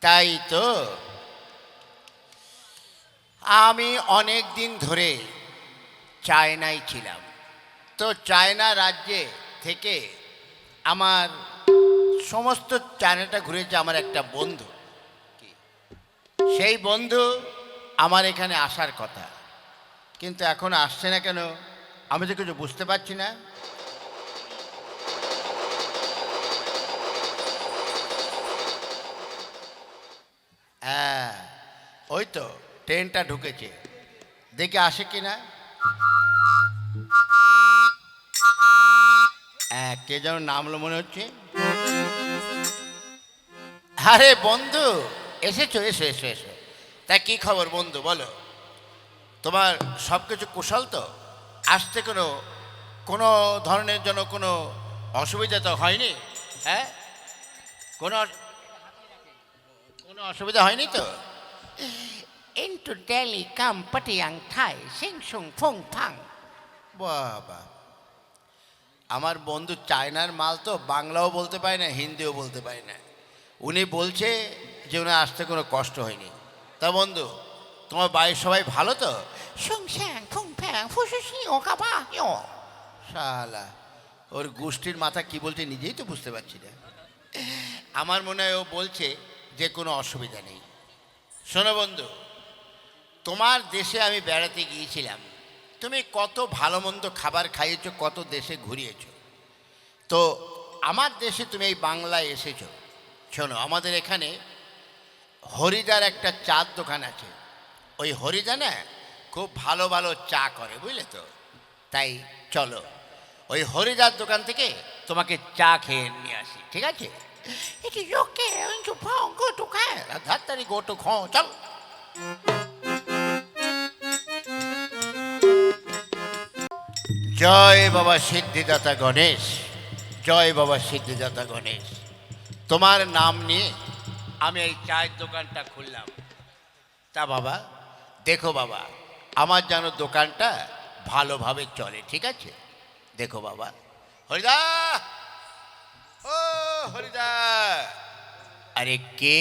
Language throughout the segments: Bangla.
তাই তো? আমি অনেক দিন ধরে চায়নায় ছিলাম। তো চায়না রাজ্যে থেকে আমার সমস্ত চায়নাটা ঘুরেছে আমার একটা বন্ধু। সেই বন্ধু আমার এখানে আসার কথা। কিন্তু এখন আসছে না কেন? আমি তো কিছু বুঝতে পারছি না। ওই তো, ট্রেনটা ঢুকেছে। দেখে আসে কি না? হ্যাঁ কে যেন নামলো মনে হচ্ছে। আরে বন্ধু, এসেছ, এসো এসো এসো। তা কি খবর বন্ধু, বলো। তোমার সব কিছু কুশল তো? আসতে কোনো কোনো ধরনের জন্য কোনো অসুবিধা তো হয়নি? হ্যাঁ? কোনো কোনো অসুবিধা হয়নি তো? Into Delhi come Patiang Thai, Sing Sung Fung Pang. বাবা। আমার বন্ধু চায়নার মাল তো বাংলাও বলতে পারে না হিন্দিও বলতে পারে না। উনি বলছে যে উনি আসতে কোনো কষ্ট হয়নি। তা বন্ধু তোমার বাড়ির সবাই ভালো তো? Sung Sang Fung Pang, Fu Shi Shi O Ka Ba Yo. শালা ওর গোষ্ঠীর মাথা কি বলছে নিজেই তো বুঝতে পারছি না। আমার মনে হয় ও বলছে যে কোনো অসুবিধা নেই। শোনো বন্ধু, তোমার দেশে আমি বেড়াতে গিয়েছিলাম। তুমি কত ভালো মন্দ খাবার খাইয়েছো, কত দেশে ঘুরিয়েছো। তো আমার দেশে তুমি এই বাংলায় এসেছ। শোনো, আমাদের এখানে হরিদার একটা চার দোকান আছে। ওই হরিদা না খুব ভালো ভালো চা করে, বুঝলে তো? তাই চলো, ওই হরিদার দোকান থেকে তোমাকে চা খেয়ে নিয়ে আসি, ঠিক আছে? It is okay, into Pong, go to Kai. ধাত্তারি গোটো খ চল জয় বাবা সিদ্ধিদাতা গণেশ জয় বাবা সিদ্ধিদাতা গণেশ তোমার নাম নিয়ে আমি এই চায়ের দোকানটা খুললাম তা বাবা দেখো বাবা আমার যেন দোকানটা ভালোভাবে চলে ঠিক আছে দেখো বাবা হরিদা ও আরে কে?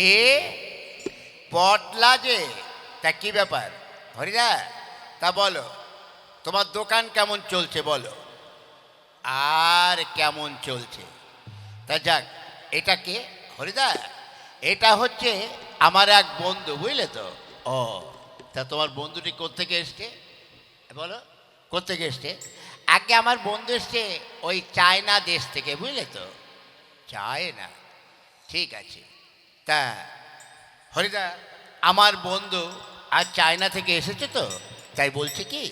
পটলা যে। তা কি ব্যাপার? হরিদা, তা বলো, তোমার দোকান কেমন চলছে বলো। আর কেমন চলছে? তা যাক, এটা কে? হরিদা, এটা হচ্ছে আমার এক বন্ধু, বুঝলে তো? ও, তা তোমার বন্ধুটি কোত্থেকে এসছে? বলো, কোত্থেকে এসছে? আগে আমার বন্ধু এসছে ওই চায়না দেশ থেকে, বুঝলে তো? চায়না ঠিক আছে। তা, হরিদা, আমার বন্ধু আর চায়না থেকে এসেছে তো? তাই বলছে কি,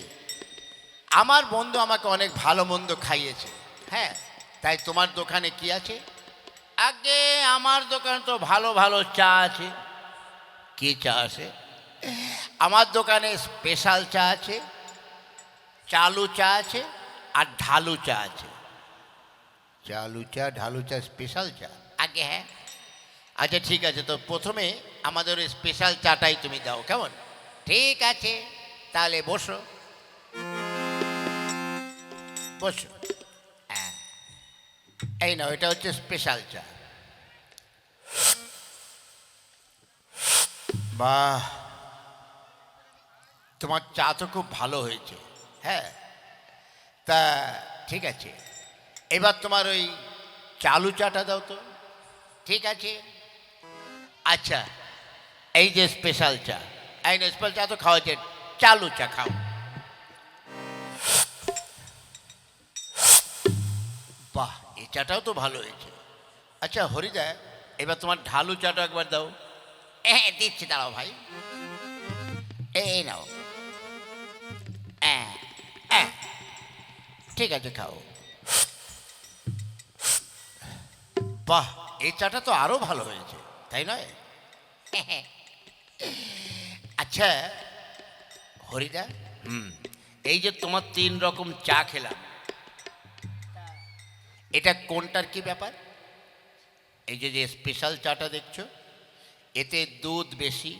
আমার বন্ধু আমাকে অনেক ভালো মন্দ খাইয়েছে। হ্যাঁ তাই তোমার দোকানে কি আছে? আগে আমার দোকানে তো ভালো ভালো চা আছে। কি চা আছে? আমার দোকানে স্পেশাল চা আছে, চালু চা আছে আর ঢালু চা আছে। চা ঢালু চা স্পেশাল চা। আগে হ্যাঁ। আচ্ছা ঠিক আছে তো প্রথমে আমাদের ওই স্পেশাল চাটাই তুমি দাও কেমন? ঠিক আছে তাহলে বসো। বসো। হ্যাঁ। এই না এটা হচ্ছে স্পেশাল চা। বাহ। তোমার চা তো খুব ভালো হয়েছে। হ্যাঁ। তা ঠিক আছে। এবার তোমার ওই চালু চাটা দাও তো। ঠিক আছে? আচ্ছা এই যে স্পেশাল চা। এই না স্পেশাল চা তো খাওয়া যায় চালু চা খাও। বাহ এই চাটাও তো ভালো হয়েছে। আচ্ছা হরিদা, এবার তোমার ঢালু চাটা একবার দাও। হ্যাঁ দিচ্ছি, দাঁড়াও ভাই। এই নাও। ঠিক আছে, খাও। বাহ, এই চাটা তো আরও ভালো হয়েছে, তাই নয়? আচ্ছা হরিদা, হুম, এই যে তোমার তিন রকম চা খেলাম, এটা কোনটার কি ব্যাপার? এই যে যে স্পেশাল চাটা দেখছ, এতে দুধ বেশি,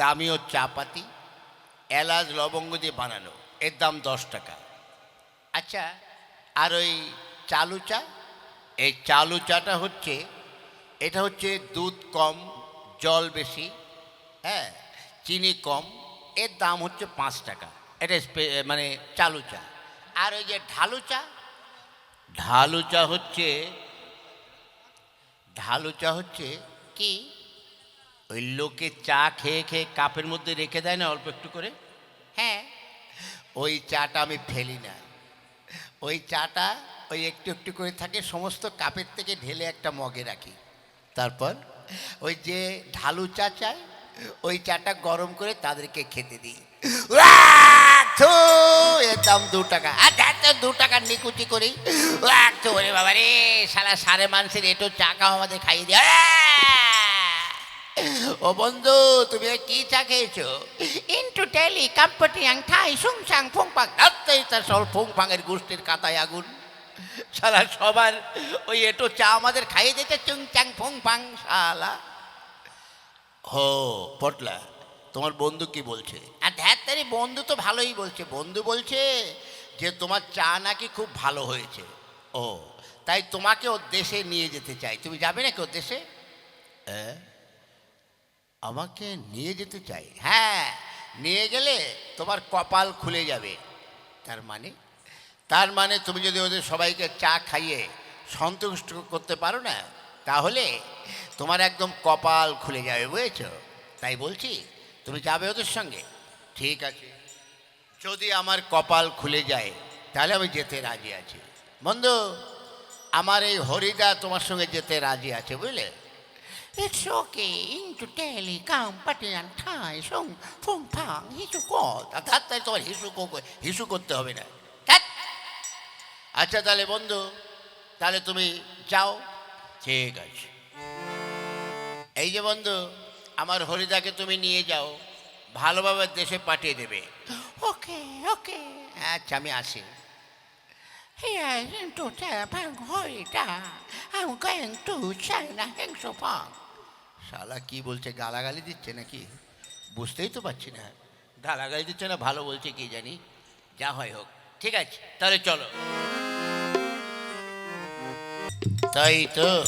দামিও চা পাতি এলাচ, লবঙ্গ দিয়ে বানানো, এর দাম দশ টাকা। আচ্ছা আর ওই চালু চা? এই চালু চাটা হচ্ছে, এটা হচ্ছে দুধ কম, জল বেশি হ্যাঁ চিনি কম, এর দাম হচ্ছে পাঁচ টাকা। এটা মানে চালু চা আর ওই যে ঢালু চা ঢালু চা হচ্ছে ঢালু চা হচ্ছে কি? ওই লোকে চা খেয়ে খেয়ে কাপের মধ্যে রেখে দেয় না অল্প একটু করে? হ্যাঁ ওই চাটা আমি ফেলি না। ওই চাটা ওই একটু একটু করে থাকে, সমস্ত কাপের থেকে ঢেলে একটা মগে রাখি তারপর ওই যে ঢালু চা চায়, ওই চাটা গরম করে তাদেরকে খেতে দিই! এর দাম দু টাকা আর দেখ তো, দু টাকার নিকুচি করি! থু! ওরে বাবা রে সারা সারে মানুষের এটো চা খাও আমাদের খাইয়ে দিয়ে ও বন্ধু, তুমি কি চা খেয়েছো ইন্টু টেলি, কাম্পটিয়াং ঠাই সুং সাং ফং তার সব ফুং ফাঙের গোষ্ঠীর কাতায় আগুন সারা সবার ওই এটো চা আমাদের খাইয়ে দিতে চুং চাং ফুং ফাং শালা। হো পটলা তোমার বন্ধু কি বলছে? আর ধ্যাত তারি বন্ধু তো ভালোই বলছে। বন্ধু বলছে যে তোমার চা নাকি খুব ভালো হয়েছে। ও। তাই তোমাকে ওর দেশে নিয়ে যেতে চাই। তুমি যাবে নাকি ওর দেশে? আমাকে নিয়ে যেতে চাই? হ্যাঁ নিয়ে গেলে তোমার কপাল খুলে যাবে। তার মানে? তার মানে তুমি যদি ওদের সবাইকে চা খাইয়ে সন্তুষ্ট করতে পারো না, তাহলে তোমার একদম কপাল খুলে যাবে, বুঝেছ তাই বলছি, তুমি যাবে ওদের সঙ্গে ঠিক আছে যদি আমার কপাল খুলে যায়, তাহলে আমি যেতে রাজি আছি বন্ধু, আমার এই হরিদা তোমার সঙ্গে যেতে রাজি আছে, বুঝলে It's okay. Into daily ঠাই সুং ফং ফাং হিসু কত অর্থাৎ তাই তোমার হিসু কো- হিসু করতে হবে না। আচ্ছা তাহলে বন্ধু তাহলে তুমি যাও। ঠিক আছে। এই যে বন্ধু আমার হরিদাকে তুমি নিয়ে যাও। ভালোভাবে দেশে পাঠিয়ে দেবে। ওকে ওকে। আচ্ছা আমি আসি। Here. I'm going to China শালা কি বলছে গালাগালি দিচ্ছে নাকি? বুঝতেই তো পারছি না। গালাগালি দিচ্ছে না ভালো বলছে কি জানি। যা হয় হোক। ঠিক আছে তাহলে চলো। তাই তো।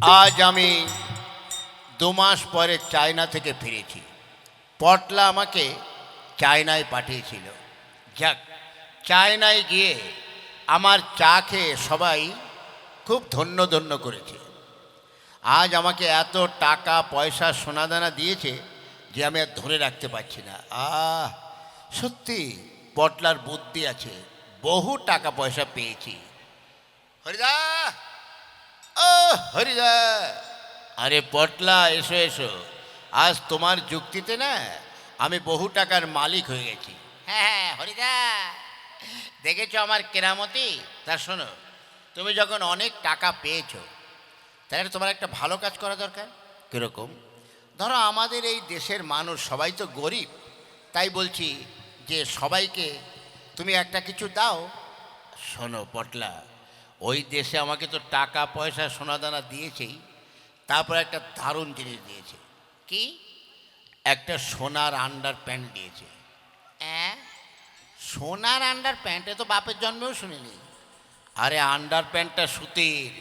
আজ আমি দু মাস পরে চায়না থেকে ফিরেছি। পটলা আমাকে চায়নায় পাঠিয়েছিল। যাক, চায়নায় গিয়ে আমার চা খেয়ে সবাই খুব ধন্য ধন্য করেছে। আজ আমাকে এত টাকা, পয়সা, সোনাদানা দিয়েছে যে আমি আর ধরে রাখতে পারছি না। আহ, সত্যি পটলার বুদ্ধি আছে। বহু টাকা পয়সা পেয়েছি। হরিদা! ও হরিদা! আরে পটলা এসো এসো। আজ তোমার যুক্তিতে না আমি বহু টাকার মালিক হয়ে গেছি। হ্যাঁ হরিদা। দেখেছ আমার কেরামতি? তা শোনো তুমি যখন অনেক টাকা পেয়েছ তাহলে তোমার একটা ভালো কাজ করা দরকার। কীরকম? ধরো আমাদের এই দেশের মানুষ সবাই তো গরিব তাই বলছি যে সবাইকে তুমি একটা কিছু দাও। শোনো পটলা ওই দেশে আমাকে তো টাকা পয়সা সোনাদানা দিয়েছেই তারপর একটা দারুণ জিনিস দিয়েছে। কি? একটা সোনার আন্ডার প্যান্ট দিয়েছে। হ্যাঁ সোনার আন্ডার প্যান্টে তো বাপের জন্মেও শুনিনি। আরে আন্ডার প্যান্টটা সুতির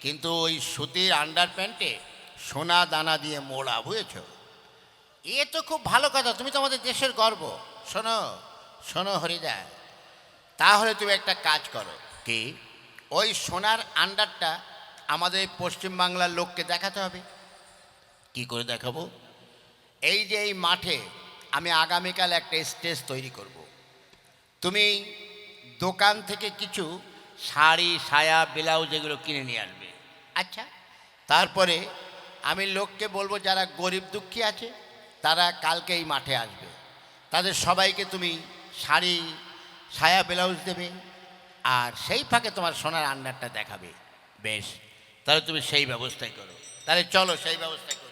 কিন্তু ওই সুতির আন্ডার প্যান্টে সোনা দানা দিয়ে মোড়া বুঝেছ? এ তো খুব ভালো কথা তুমি তো আমাদের দেশের গর্ব। শোনো শোনো হরিদা তাহলে তুমি একটা কাজ করো। কি? ওই সোনার আন্ডারটা আমাদের পশ্চিমবাংলার লোককে দেখাতে হবে। কি করে দেখাবো? এই যে এই মাঠে আমি আগামীকাল একটা স্টেজ তৈরি করব। তুমি দোকান থেকে কিছু শাড়ি, সায়া, ব্লাউজ এগুলো কিনে নিয়ে আসবে। আচ্ছা। তারপরে আমি লোককে বলব, যারা গরিব দুঃখী আছে, তারা কালকে এই মাঠে আসবে। তাদের সবাইকে তুমি শাড়ি সায়া ব্লাউজ দেবে, আর সেই ফাঁকে তোমার সোনার আন্ডারটা দেখাবে। বেশ, তাহলে তুমি সেই ব্যবস্থাই করো। তাহলে চলো সেই ব্যবস্থাই করো।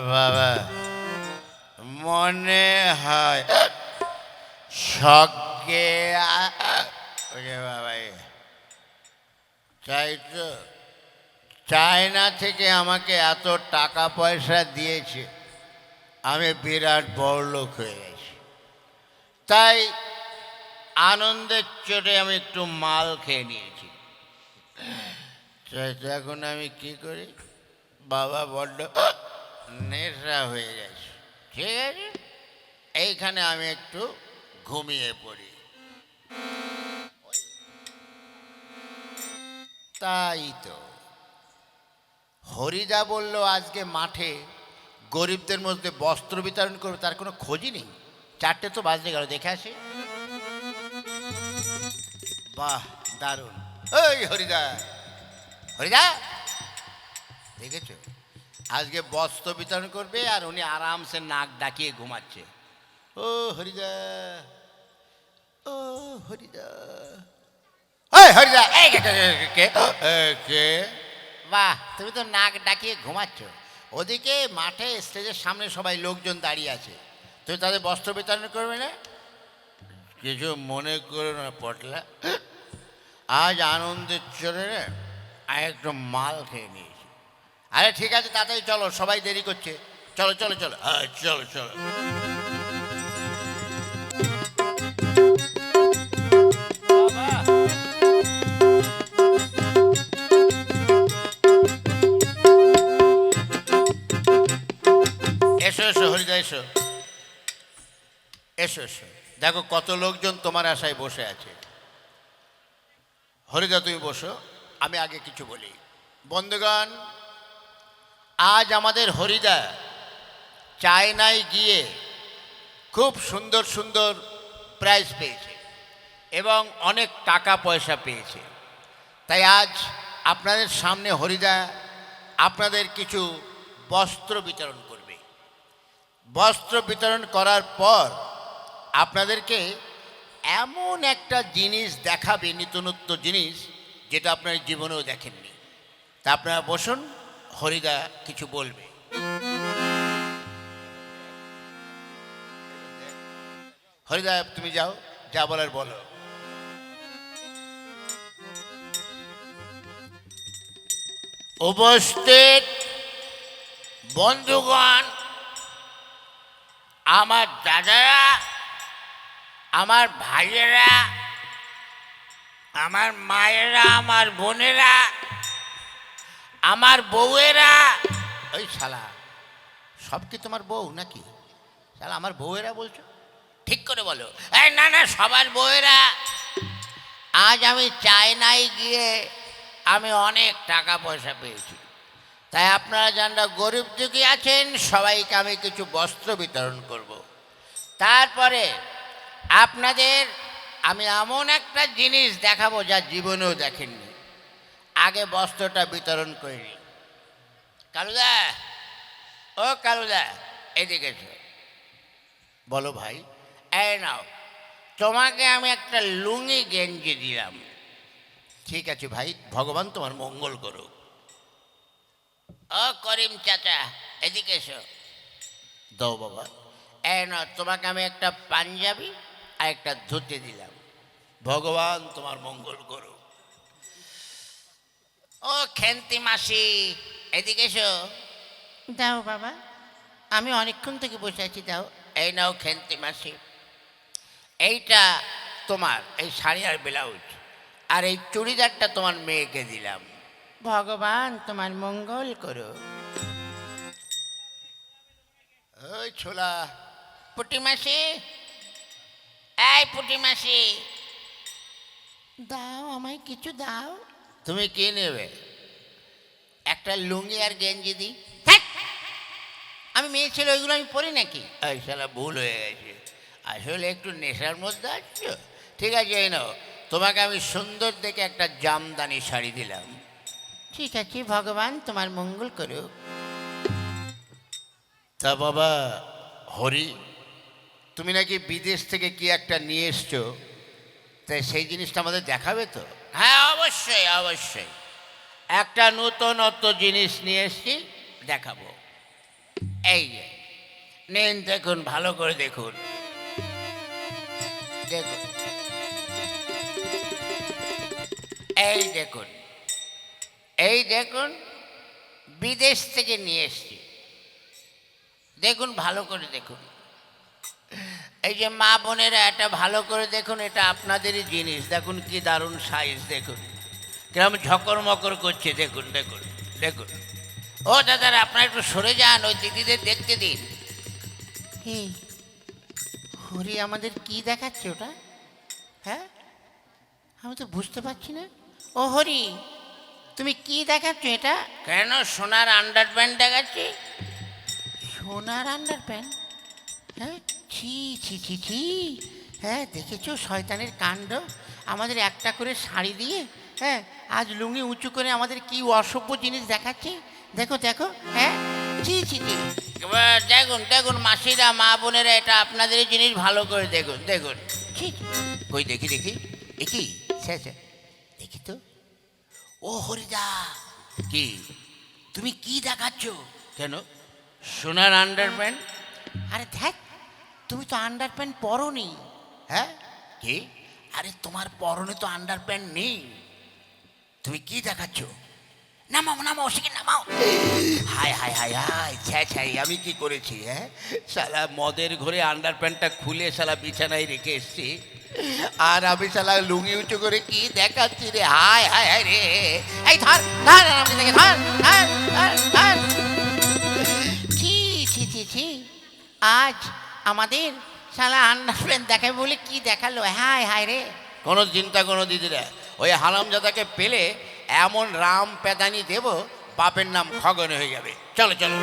বাবা, মনে হয় আ- বাবা চাই তো, চায়না থেকে আমাকে এত টাকা পয়সা দিয়েছে। আমি বিরাট বড়লোক হয়ে গেছি। তাই আনন্দের চোটে আমি একটু মাল খেয়ে নিয়েছি। এখন আমি কি করি? বাবা বড্ড নেশা হয়ে গেছে। ঠিক আছে? এইখানে আমি একটু ঘুমিয়ে পড়ি। তাই তো। হরিদা বলল, আজকে মাঠে গরিবদের মধ্যে বস্ত্র বিতরণ করবে, তার কোনো খোঁজই নেই। চারটে তো বাজতে গেল, দেখে আসি। বাহ, দারুণ। ওই হরিদা হরিদা, দেখেছ? আজকে বস্ত্র বিতরণ করবে আর উনি আরামসে নাক ডাকিয়ে ঘুমাচ্ছে। ও হরিদা ও হরিদা। হরিদা কে? বাহ, তুমি তো নাক ডাকিয়ে ঘুমাচ্ছ। ওদিকে মাঠে স্টেজের সামনে সবাই লোকজন দাঁড়িয়ে আছে। তুমি তাদের বস্ত্র বিতরণ করবে না? কিছু মনে করো না, পটলা। আজ আনন্দের চলে আর একটু মাল খেয়ে নিয়েছি। আরে ঠিক আছে, তাড়াতাড়ি চলো, সবাই দেরি করছে। চলো চলো চলো। চলো চলো। এসো এসো এসো এসো। দেখো কত লোকজন তোমার আশায় বসে আছে। হরিদা, তুমি বসো, আমি আগে কিছু বলি। বন্ধুগণ, আজ আমাদের হরিদা চায়নায় গিয়ে খুব সুন্দর সুন্দর প্রাইজ পেয়েছে এবং অনেক টাকা পয়সা পেয়েছে। তাই আজ আপনাদের সামনে হরিদা আপনাদের কিছু বস্ত্র বিতরণ বস্ত্র বিতরণ করার পর আপনাদেরকে এমন একটা জিনিস দেখাবে, নিত্যনত্য জিনিস, যেটা আপনার জীবনেও দেখেননি। তা আপনারা বসুন, হরিদা কিছু বলবে। হরিদা, তুমি যাও, যা বলার বলো। উপস্থিত বন্ধুগণ আমার দাদারা, আমার ভাইয়েরা, আমার মায়েরা, আমার বোনেরা, আমার বউয়েরা। ওই শালা, সব কি তোমার বউ নাকি? শালা, আমার বউয়েরা বলছো? ঠিক করে বলো। এই না না, সবার বউয়েরা, আজ আমি চায়নায় গিয়ে আমি অনেক টাকা পয়সা পেয়েছি। তাই আপনারা যারা গরিব দুঃখী আছেন, সবাইকে আমি কিছু বস্ত্র বিতরণ করব। তারপরে আপনাদের আমি এমন একটা জিনিস দেখাবো যা জীবনেও দেখেননি। আগে বস্ত্রটা বিতরণ করিনি কালুদা, ও কালুদা, এদিকে বলো ভাই, এই নাও, তোমাকে আমি একটা লুঙ্গি গেঞ্জি দিলাম। ঠিক আছে ভাই, ভগবান তোমার মঙ্গল করুক। ও করিম চাচা এদিকে এসো। দাও বাবা এই না তোমাকে আমি একটা পাঞ্জাবি আর একটা ধুতি দিলাম। ভগবান তোমার মঙ্গল করুক। ও খেন্তি মাসি এদিকে এসো। দাও বাবা আমি অনেকক্ষণ থেকে বসে আছি দাও। এই নাও খেন্তি মাসি। এইটা তোমার এই শাড়ি আর ব্লাউজ আর এই চুড়িদারটা তোমার মেয়েকে দিলাম। ভগবান তোমার মঙ্গল করো ওই ছোলা। পুটি মাসি এই পুটি মাসি। দাও আমায় কিছু দাও। তুমি কি নেবে? একটা লুঙ্গি আর গেঞ্জি দিই ধ্যাৎ! আমি মেয়ে ছেলে ওইগুলো আমি পরি নাকি? এই শালা ভুল হয়ে গেছে। আসলে একটু নেশার মধ্যে আসছো ঠিক আছে এই নাও। তোমাকে আমি সুন্দর দেখে একটা জামদানি শাড়ি দিলাম। ঠিক আছে ভগবান তোমার মঙ্গল করুক। তা বাবা হরি তুমি নাকি বিদেশ থেকে কি একটা নিয়ে এসছো? তাই সেই জিনিসটা আমাদের দেখাবে তো? হ্যাঁ অবশ্যই অবশ্যই। একটা নূতনত্ব জিনিস নিয়ে এসছি দেখাবো। এই যে নেন দেখুন ভালো করে দেখুন। দেখুন। এই দেখুন এই দেখুন, বিদেশ থেকে নিয়ে এসছি। দেখুন, ভালো করে দেখুন। এই যে মা বোনেরা, এটা ভালো করে দেখুন, এটা আপনাদেরই জিনিস। দেখুন কি দারুণ সাইজ দেখুন। কিরম ঝকর মকর করছে, দেখুন দেখুন দেখুন। ও দাদারা, আপনারা একটু সরে যান, ওই দিদিদের দেখতে দিন। হরি আমাদের কি দেখাচ্ছে ওটা? হ্যাঁ? আমি তো বুঝতে পারছি না। ও হরি তুমি কি দেখাচ্ছ এটা? কেন সোনার আন্ডার প্যান্ট দেখাচ্ছি? সোনার আন্ডার প্যান্ট হ্যাঁ ছি ছি ছি ছি। হ্যাঁ দেখেছ শয়তানের কাণ্ড? আমাদের একটা করে শাড়ি দিয়ে হ্যাঁ আজ লুঙ্গি উঁচু করে আমাদের কি অসভ্য জিনিস দেখাচ্ছে? দেখো দেখো হ্যাঁ ছি ছি ছি। দেখুন দেখুন মাসিরা মা বোনেরা এটা আপনাদের জিনিস ভালো করে দেখুন দেখুন। ছি ছি। কই দেখি দেখি। এ কি? দেখি তো। ও হরিদা কি? তুমি কি দেখাচ্ছ? কেন? সোনার আন্ডার প্যান্ট আরে দেখ তুমি তো আন্ডার প্যান্ট পরোনি। হ্যাঁ? কি? আরে তোমার পরনে তো আন্ডার প্যান্ট নেই। তুমি কি দেখাচ্ছ? নামাও নামাও সেকে নামাও। হায় হায় হায় হায় ছ্যাঁ ছ্যাঁ আমি কি করেছি হ্যাঁ? শালা মদের ঘরে আন্ডার প্যান্টটা খুলে শালা বিছানায় রেখে এসছি। আর আমি শালা লুঙ্গি উঁচু করে কি দেখাচ্ছি রে? হায় হায় হায় রে। এই ধর ধর আমাকে দেখে ধর ধর ধর ধর। ছি ছি ছি ছি। আজ আমাদের শালা আন্ডার প্যান্ট দেখাবে বলে কি দেখাল? হায় হায় রে। কোনো চিন্তা, কোনো দিদিরা ওই হারামজাদাকে পেলে এমন রাম পেদানি দেব, বাপের নাম খগন হয়ে যাবে। চলো চলো।